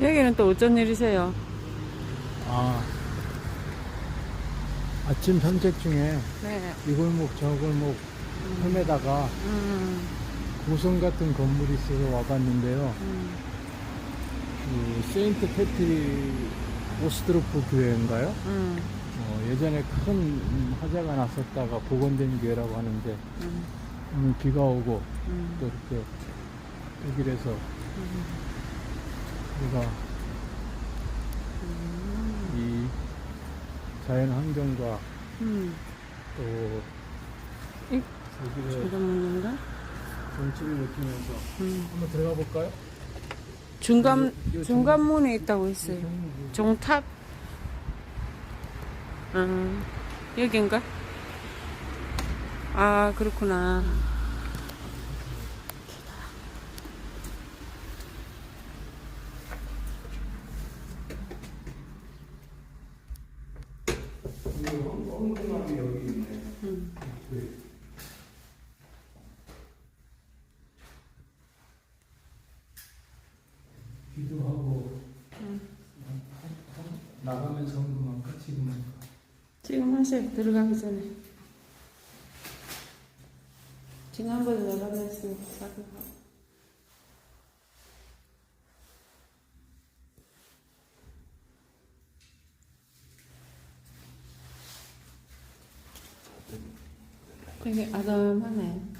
여기는 또 어쩐 일이세요? 아, 아침 산책 중에 네. 이 골목 저 골목 헤매다가 음, 고성 같은 건물이 있어서 와봤는데요. 음. 그 세인트 패트리 오스트로프 교회인가요? 음, 어, 예전에 큰 화재가 났었다가 복원된 교회라고 하는데 음, 오늘 비가 오고 음, 또 이렇게 독일에서 음. 우리가 이 자연 환경과 음. 또 이- 독일의 잠깐만요. 정치를 느끼면서 음. 한번 들어가 볼까요? 중간, 요- 요 중간문에 있다고 했어요. 종- 종탑? 음, 여긴가? 아, 그렇구나. 엉뚱함이 여기 있네. 음. 네. 기도하고 나가면서 헌금할까 지금 할까? 지금 하세요. 들어가기 전에. 지난번에 그랬으니까 사귀고. 되게 아담하네.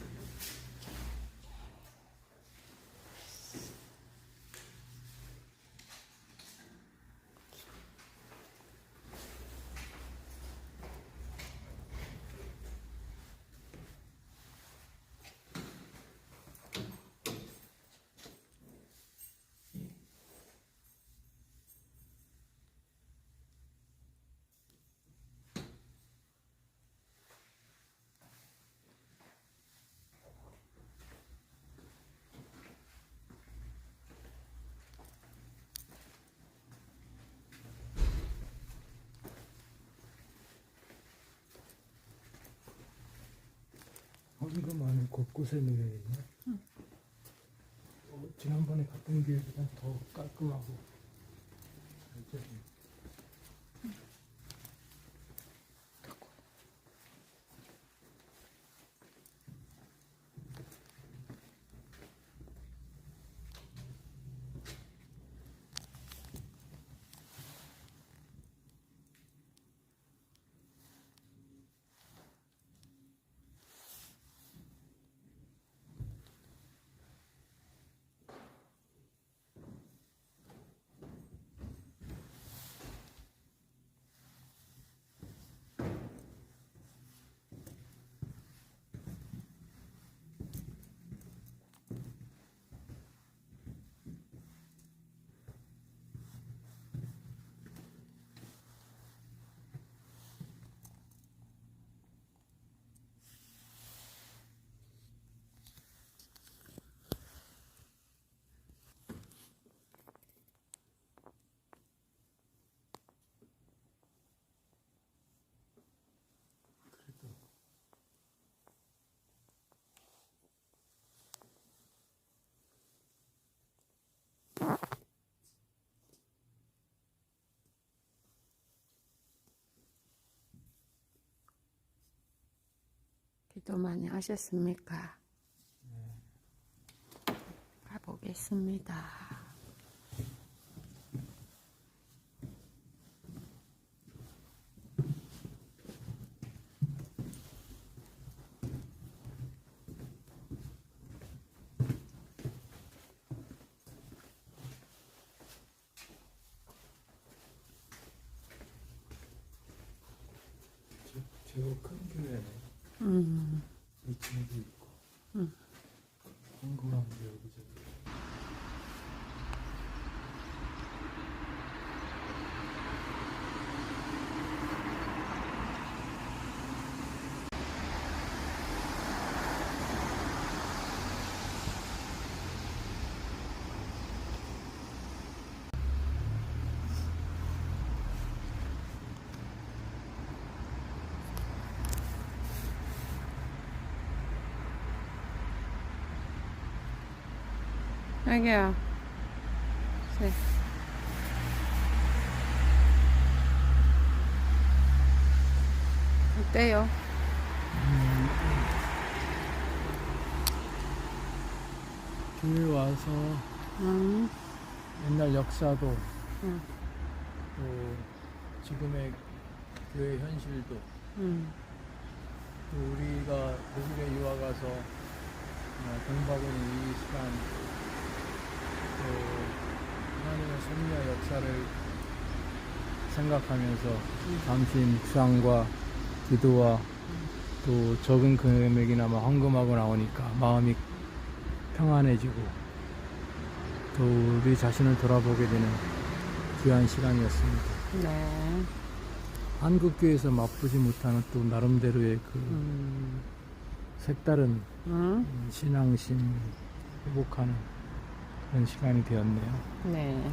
헌금 안에 곳곳에 놓여 있네. 어, 지난번에 갔던 교회보다 더 깔끔하고 기도 많이 하셨습니까? 가보겠습니다. 저- 저거 큰 교회네. 음, 2층도 있고. 음. 헌금한 게 여기저기. 여기야. 네. 어때요? 음. 음. 여기 와서 음. 옛날 역사도 음. 또 지금의 교회 현실도 음. 또 우리가 독일에 유학 가서 어, 동박은 이 시간 역사를 생각하면서 잠시 묵상과 기도와 또 적은 금액이나마 헌금하고 나오니까 마음이 평안해지고 또 우리 자신을 돌아보게 되는 귀한 시간이었습니다. 네. 한국교회에서 맛보지 못하는 또 나름대로의 그 음, 색다른 음, 신앙심 회복하는 그런 시간이 되었네요. 네.